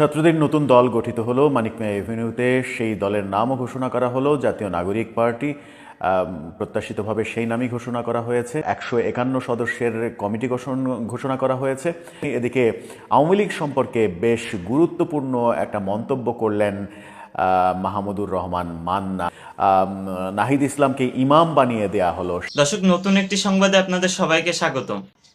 ছাত্রদের নতুন দল গঠিত হলো। মানিক মিয়া এভিনিউতে সেই দলের নামও ঘোষণা করা হলো। জাতীয় নাগরিক পার্টি প্রত্যাশিতভাবে সেই নামই ঘোষণা করা হয়েছে। একশো একান্ন সদস্যের কমিটি ঘোষণ- ঘোষণা করা হয়েছে। এদিকে আওয়ামী লীগ সম্পর্কে বেশ গুরুত্বপূর্ণ একটা মন্তব্য করলেন মাহমুদুর রহমান মান্না। নাহিদ ইসলামকে ইমাম বানিয়ে দেয়া হলো। দর্শক, নতুন একটি সংবাদে আপনাদের সবাইকে স্বাগতম।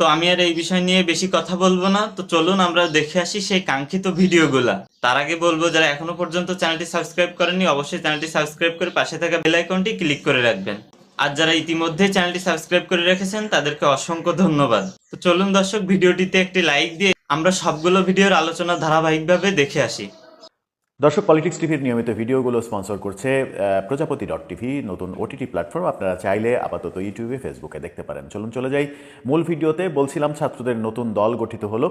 তো আমি আর এই বিষয় নিয়ে বেশি কথা বলব না। তো চলুন আমরা দেখে আসি সেই কাঙ্ক্ষিত ভিডিওগুলা। তার আগে বলব, যারা এখনও পর্যন্ত চ্যানেলটি সাবস্ক্রাইব করেননি, অবশ্যই চ্যানেলটি সাবস্ক্রাইব করে পাশে থাকা বেল আইকনটি ক্লিক করে রাখবেন। আর যারা ইতিমধ্যে চ্যানেলটি সাবস্ক্রাইব করে রেখেছেন, তাদেরকে অসংখ্য ধন্যবাদ। তো চলুন দর্শক, ভিডিওটিতে একটি লাইক দিয়ে আমরা সবগুলো ভিডিওর আলোচনা ধারাবাহিকভাবে দেখে আসি। দর্শক পলিটিক্স টিভির নিয়মিত ভিডিওগুলো স্পন্সর করছে প্রজাপতি ডট টিভি নতুন ওটিটি প্ল্যাটফর্ম আপনারা চাইলে আপাতত ইউটিউবে ফেসবুকে দেখতে পারেন। চলুন চলে যাই মূল ভিডিওতে। বলছিলাম ছাত্রদের নতুন দল গঠিত হলো।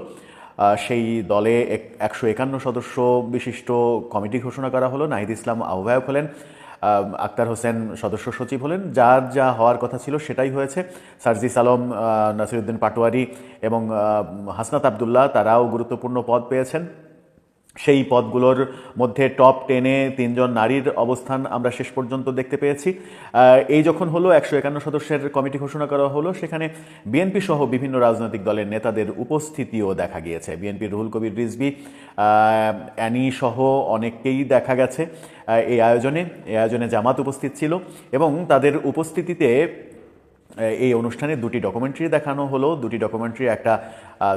সেই দলে একশো একান্ন সদস্য বিশিষ্ট কমিটি ঘোষণা করা হলো। নাহিদ ইসলাম আহ্বায়ক হলেন। আক্তার হোসেন সদস্য সচিব হলেন। যার যা হওয়ার কথা ছিল সেটাই হয়েছে। সার্জিস আলম নাসিরুদ্দিন পাটোয়ারি এবং হাসনাত আবদুল্লাহ, তারাও গুরুত্বপূর্ণ পদ পেয়েছেন। সেই পদগুলোর মধ্যে টপ টেনে তিনজন নারীর অবস্থান আমরা শেষ পর্যন্ত দেখতে পেয়েছি। এই যখন হলো, একশো একান্ন সদস্যের কমিটি ঘোষণা করা হলো, সেখানে বিএনপি সহ বিভিন্ন রাজনৈতিক দলের নেতাদের উপস্থিতিও দেখা গিয়েছে। বিএনপির রুহুল কবির রিজবি অ্যানি সহ অনেককেই দেখা গেছে এই আয়োজনে। এই আয়োজনে জামাত উপস্থিত ছিল এবং তাদের উপস্থিতিতে এই অনুষ্ঠানে দুটি ডকুমেন্টারি দেখানো হলো। দুটি ডকুমেন্টারি একটা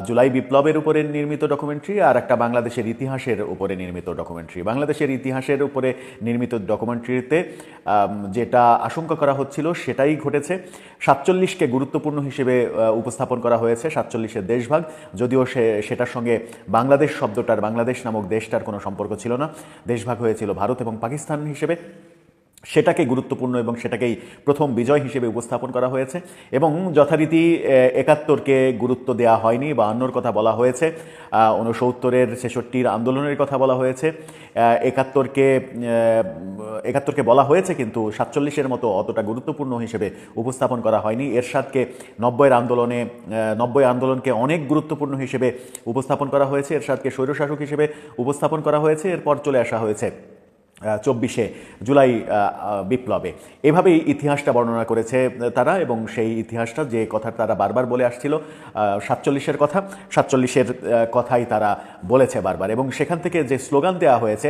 জুলাই বিপ্লবের উপরে নির্মিত ডকুমেন্টারি আর একটা বাংলাদেশের ইতিহাসের উপরে নির্মিত ডকুমেন্টারি বাংলাদেশের ইতিহাসের উপরে নির্মিত ডকুমেন্টারিতে যেটা আশঙ্কা করা হচ্ছিল সেটাই ঘটেছে। সাতচল্লিশকে গুরুত্বপূর্ণ হিসেবে উপস্থাপন করা হয়েছে সাতচল্লিশের দেশভাগ। যদিও সে, সেটার সঙ্গে বাংলাদেশ শব্দটার, বাংলাদেশ নামক দেশটার কোনো সম্পর্ক ছিল না। দেশভাগ হয়েছিল ভারত এবং পাকিস্তান হিসেবে। সেটাকে গুরুত্বপূর্ণ এবং সেটাকেই প্রথম বিজয় হিসেবে উপস্থাপন করা হয়েছে এবং যথারীতি একাত্তরকে গুরুত্ব দেওয়া হয়নি বা অন্যর কথা বলা হয়েছে ঊনসত্তরের ছেষট্টির আন্দোলনের কথা বলা হয়েছে একাত্তরকে একাত্তরকে বলা হয়েছে কিন্তু সাতচল্লিশের মতো অতটা গুরুত্বপূর্ণ হিসেবে উপস্থাপন করা হয়নি। এরশাদকে নব্বইয়ের আন্দোলনে নব্বই আন্দোলনকে অনেক গুরুত্বপূর্ণ হিসেবে উপস্থাপন করা হয়েছে, এরশাদকে স্বৈরশাসক হিসেবে উপস্থাপন করা হয়েছে, এরপর চলে আসা হয়েছে। চব্বিশে জুলাই বিপ্লবে। এভাবেই ইতিহাসটা বর্ণনা করেছে তারা এবং সেই ইতিহাসটা যে কথা তারা বারবার বলে আসছিল সাতচল্লিশের কথা, সাতচল্লিশের কথাই তারা বলেছে বারবার। এবং সেখান থেকে যে স্লোগান দেওয়া হয়েছে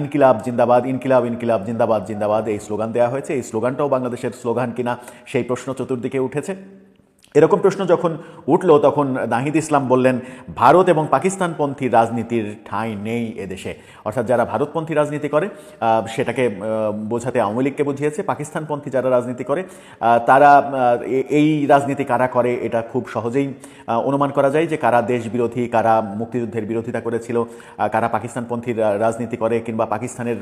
ইনকিলাব জিন্দাবাদ, ইনকিলাব ইনকিলাব জিন্দাবাদ জিন্দাবাদ, এই স্লোগান দেওয়া হয়েছে। এই স্লোগানটাও বাংলাদেশের স্লোগান কিনা সেই প্রশ্ন চতুর্দিকে উঠেছে। এরকম প্রশ্ন যখন উঠল, তখন নাহিদ ইসলাম বললেন, ভারত এবং পাকিস্তানপন্থী রাজনীতির ঠাঁই নেই এদেশে। অর্থাৎ যারা ভারতপন্থী রাজনীতি করে সেটাকে বোঝাতে আওয়ামী লীগকে বুঝিয়েছে। পাকিস্তানপন্থী যারা রাজনীতি করে তারা এই রাজনীতি কারা করে, এটা খুব সহজেই অনুমান করা যায় যে কারা দেশ বিরোধী, কারা মুক্তিযুদ্ধের বিরোধিতা করেছিল কারা পাকিস্তানপন্থী রাজনীতি করে কিংবা পাকিস্তানের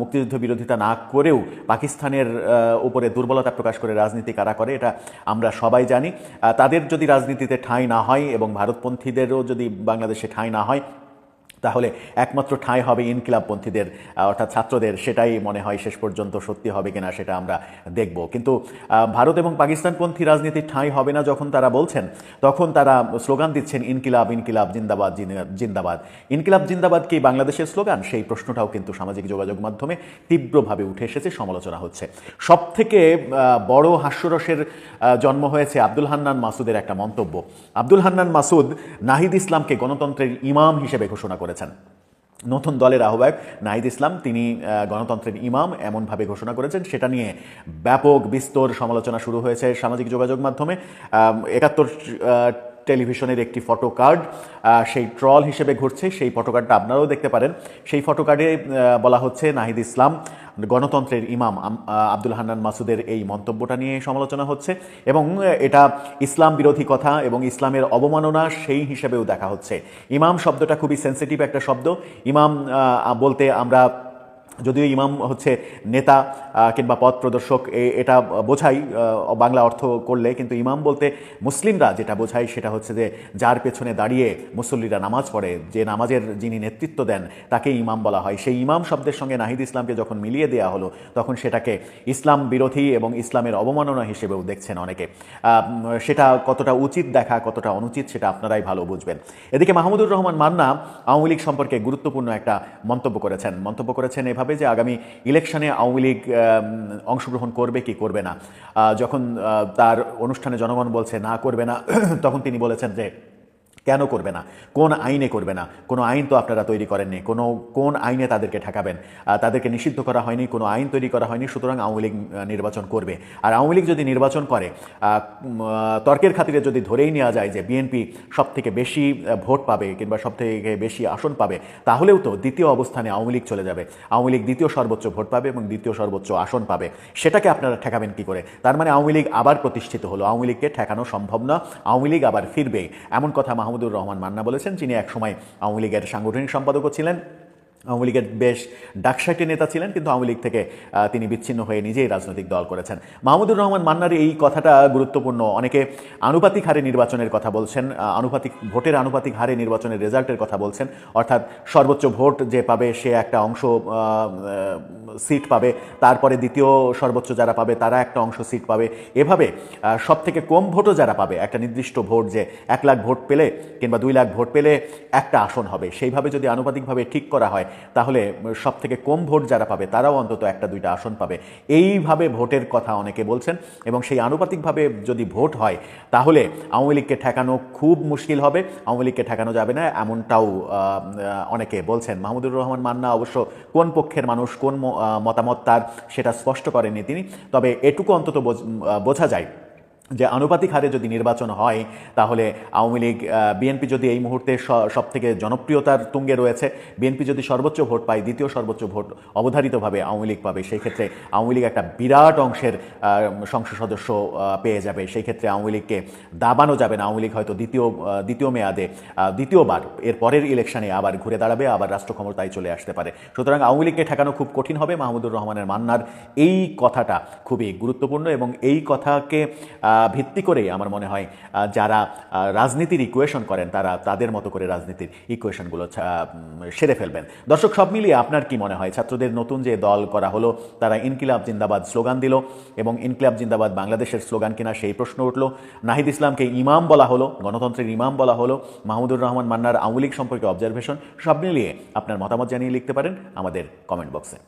মুক্তিযুদ্ধ বিরোধিতা না করেও পাকিস্তানের উপরে দুর্বলতা প্রকাশ করে রাজনীতি কারা করে, এটা আমরা সবাই জানি। তাদের যদি রাজনীতিতে ঠাঁই না হয় এবং ভারতপন্থীদেরও যদি বাংলাদেশে ঠাঁই না হয় তাহলে একমাত্র ঠাঁই হবে ইনকিলাবপন্থীদের অর্থাৎ ছাত্রদের, সেটাই মনে হয় শেষ পর্যন্ত সত্যি হবে কিনা সেটা আমরা দেখব। কিন্তু ভারত এবং পাকিস্তানপন্থী রাজনীতির ঠাঁই হবে না যখন তারা বলছেন, তখন তারা স্লোগান দিচ্ছেন, ইনকিলাব ইনকিলাব, জিন্দাবাদ জিন্দাবাদ। ইনকিলাব, জিন্দাবাদ কি বাংলাদেশের স্লোগান? সেই প্রশ্নটাও কিন্তু সামাজিক যোগাযোগ মাধ্যমে তীব্রভাবে উঠে এসেছে, সমালোচনা হচ্ছে। সব থেকে বড় হাস্যরসের জন্ম হয়েছে আব্দুল হান্নান মাসুদের একটা মন্তব্য। আব্দুল হান্নান মাসুদ নাহিদ ইসলামকে গণতন্ত্রের ইমাম হিসেবে ঘোষণা করেছেন। নতুন দলের আহ্বায়ক নাহিদ ইসলাম, তিনি গণতন্ত্রের ইমাম এমনভাবে ঘোষণা করেছেন, সেটা নিয়ে ব্যাপক বিস্তর সমালোচনা শুরু হয়েছে সামাজিক যোগাযোগ মাধ্যমে। একাত্তর টেলিভিশনের একটি ফটো কার্ড সেই ট্রল হিসেবে ঘুরছে, সেই ফটো কার্ডটা আপনারাও দেখতে পারেন। সেই ফটো কার্ডে বলা হচ্ছে নাহিদ ইসলাম, গণতন্ত্রের ইমাম আব্দুল হান্নান মাসুদের এই মন্তব্যটা নিয়ে সমালোচনা হচ্ছে এবং এটা ইসলাম বিরোধী কথা এবং ইসলামের অবমাননা সেই হিসেবেও দেখা হচ্ছে। ইমাম শব্দটা খুবই সেন্সিটিভ একটা শব্দ। ইমাম বলতে আমরা যদিও ইমাম হচ্ছে নেতা কিংবা পথ প্রদর্শক এটা বোঝাই বাংলা অর্থ করলে। কিন্তু ইমাম বলতে মুসলিমরা যেটা বোঝায় সেটা হচ্ছে যে, যার পেছনে দাঁড়িয়ে মুসল্লিরা নামাজ পড়ে, যে নামাজের যিনি নেতৃত্ব দেন তাকে ইমাম বলা হয়। সেই ইমাম শব্দের সঙ্গে নাহিদ ইসলামকে যখন মিলিয়ে দেওয়া হলো, তখন সেটাকে ইসলাম বিরোধী এবং ইসলামের অবমাননা হিসেবেও দেখছেন অনেকে। সেটা কতটা উচিত দেখা, কতটা অনুচিত, সেটা আপনারাই ভালো বুঝবেন। এদিকে মাহমুদুর রহমান মান্না আওয়ামী লীগ সম্পর্কে গুরুত্বপূর্ণ একটা মন্তব্য করেছেন। মন্তব্য করেছেন এভাবে যে আগামী ইলেকশনে আওয়ামী লীগ অংশগ্রহণ করবে কি করবে না। যখন তার অনুষ্ঠানে জনগণ বলছে না করবে না, তখন তিনি বলেছেন যে কেন করবে না? কোন আইনে করবে না? কোনো আইন তো আপনারা তৈরি করেননি। কোনো, কোন আইনে তাদেরকে ঠেকাবেন? তাদেরকে নিষিদ্ধ করা হয়নি, কোনো আইন তৈরি করা হয়নি, সুতরাং আওয়ামী লীগ নির্বাচন করবে। আর আওয়ামী লীগ যদি নির্বাচন করে তর্কের খাতিরে যদি ধরেই নেওয়া যায় যে বিএনপি সব থেকে বেশি ভোট পাবে কিংবা সব থেকে বেশি আসন পাবে, তাহলেও তো দ্বিতীয় অবস্থানে আওয়ামী লীগ চলে যাবে। আওয়ামী লীগ দ্বিতীয় সর্বোচ্চ ভোট পাবে এবং দ্বিতীয় সর্বোচ্চ আসন পাবে। সেটাকে আপনারা ঠেকাবেন কি করে? তার মানে আওয়ামী লীগ আবার প্রতিষ্ঠিত হলো। আওয়ামী লীগকে ঠেকানো সম্ভব না। আওয়ামী লীগ আবার ফিরবে। এমন কথা মাহমুদুর রহমান মান্না বলেছেন যিনি একসময় আওয়ামী লীগের সাংগঠনিক সম্পাদকও ছিলেন। আওয়ামী লীগের বেশ ডাকসাইটে নেতা ছিলেন, কিন্তু আওয়ামী লীগ থেকে তিনি বিচ্ছিন্ন হয়ে নিজেই রাজনৈতিক দল করেছেন। মাহমুদুর রহমান মান্নার এই কথাটা গুরুত্বপূর্ণ। অনেকে আনুপাতিক হারে নির্বাচনের কথা বলছেন আনুপাতিক ভোটের আনুপাতিক হারে নির্বাচনের রেজাল্টের কথা বলছেন, অর্থাৎ সর্বোচ্চ ভোট যে পাবে সে একটা অংশ সিট পাবে, তারপরে দ্বিতীয় সর্বোচ্চ যারা পাবে তারা একটা অংশ সিট পাবে। এভাবে সব থেকে কম ভোটও যারা পাবে, একটা নির্দিষ্ট ভোট যে এক লাখ ভোট পেলে কিংবা দুই লাখ ভোট পেলে একটা আসন হবে। সেইভাবে যদি আনুপাতিকভাবে ঠিক করা হয় তাহলে সব থেকে কম ভোট যারা পাবে, তারাও অন্তত একটা দুইটা আসন পাবে। এইভাবে ভোটের কথা অনেকে বলছেন এবং সেই আনুপাতিকভাবে যদি ভোট হয়, তাহলে আওয়ামী লীগকে ঠেকানো খুব মুশকিল হবে। আওয়ামী লীগকে ঠেকানো যাবে না, এমনটাও অনেকে বলছেন। মাহমুদুর রহমান মান্না অবশ্য কোন পক্ষের মানুষ, কোন মতামত তার, সেটা স্পষ্ট করেননি তিনি। তবে এটুকু অন্তত বোঝা যায়। যে আনুপাতিক হারে যদি নির্বাচন হয়, তাহলে আওয়ামী লীগ বিএনপি যদি এই মুহূর্তে সব থেকে জনপ্রিয়তার তুঙ্গে রয়েছে, বিএনপি যদি সর্বোচ্চ ভোট পায়, দ্বিতীয় সর্বোচ্চ ভোট অবধারিতভাবে আওয়ামী লীগ পাবে, সেই ক্ষেত্রে আওয়ামী লীগ একটা বিরাট অংশের সংসদ সদস্য পেয়ে যাবে। সেই ক্ষেত্রে আওয়ামী লীগকে দাবানো যাবে না। আওয়ামী লীগ হয়তো দ্বিতীয় দ্বিতীয় মেয়াদে দ্বিতীয়বার এর পরের ইলেকশনে আবার ঘুরে দাঁড়াবে, আবার রাষ্ট্র ক্ষমতায় চলে আসতে পারে। সুতরাং আওয়ামী লীগকে ঠেকানো খুব কঠিন হবে। মাহমুদুর রহমানের মান্নার এই কথাটা খুবই গুরুত্বপূর্ণ এবং এই কথাকে ভিত্তি করে আমার মনে হয় যারা রাজনীতির ইকুয়েশন করেন, তারা তাদের মতো করে রাজনীতির ইকুয়েশনগুলো সেরে ফেলবেন। দর্শক, সব মিলিয়ে আপনার কি মনে হয়? ছাত্রদের নতুন যে দল করা হলো, তারা ইনকিলাব জিন্দাবাদ স্লোগান দিল এবং ইনকিলাব জিন্দাবাদ বাংলাদেশের স্লোগান কিনা সেই প্রশ্ন উঠল। নাহিদ ইসলামকে ইমাম বলা হলো, গণতন্ত্রের ইমাম বলা হলো, মাহমুদুর রহমান মান্নার আওয়ামী লীগ সম্পর্কে অবজারভেশন সব মিলিয়ে আপনার মতামত জানিয়ে লিখতে পারেন আমাদের কমেন্ট বক্সে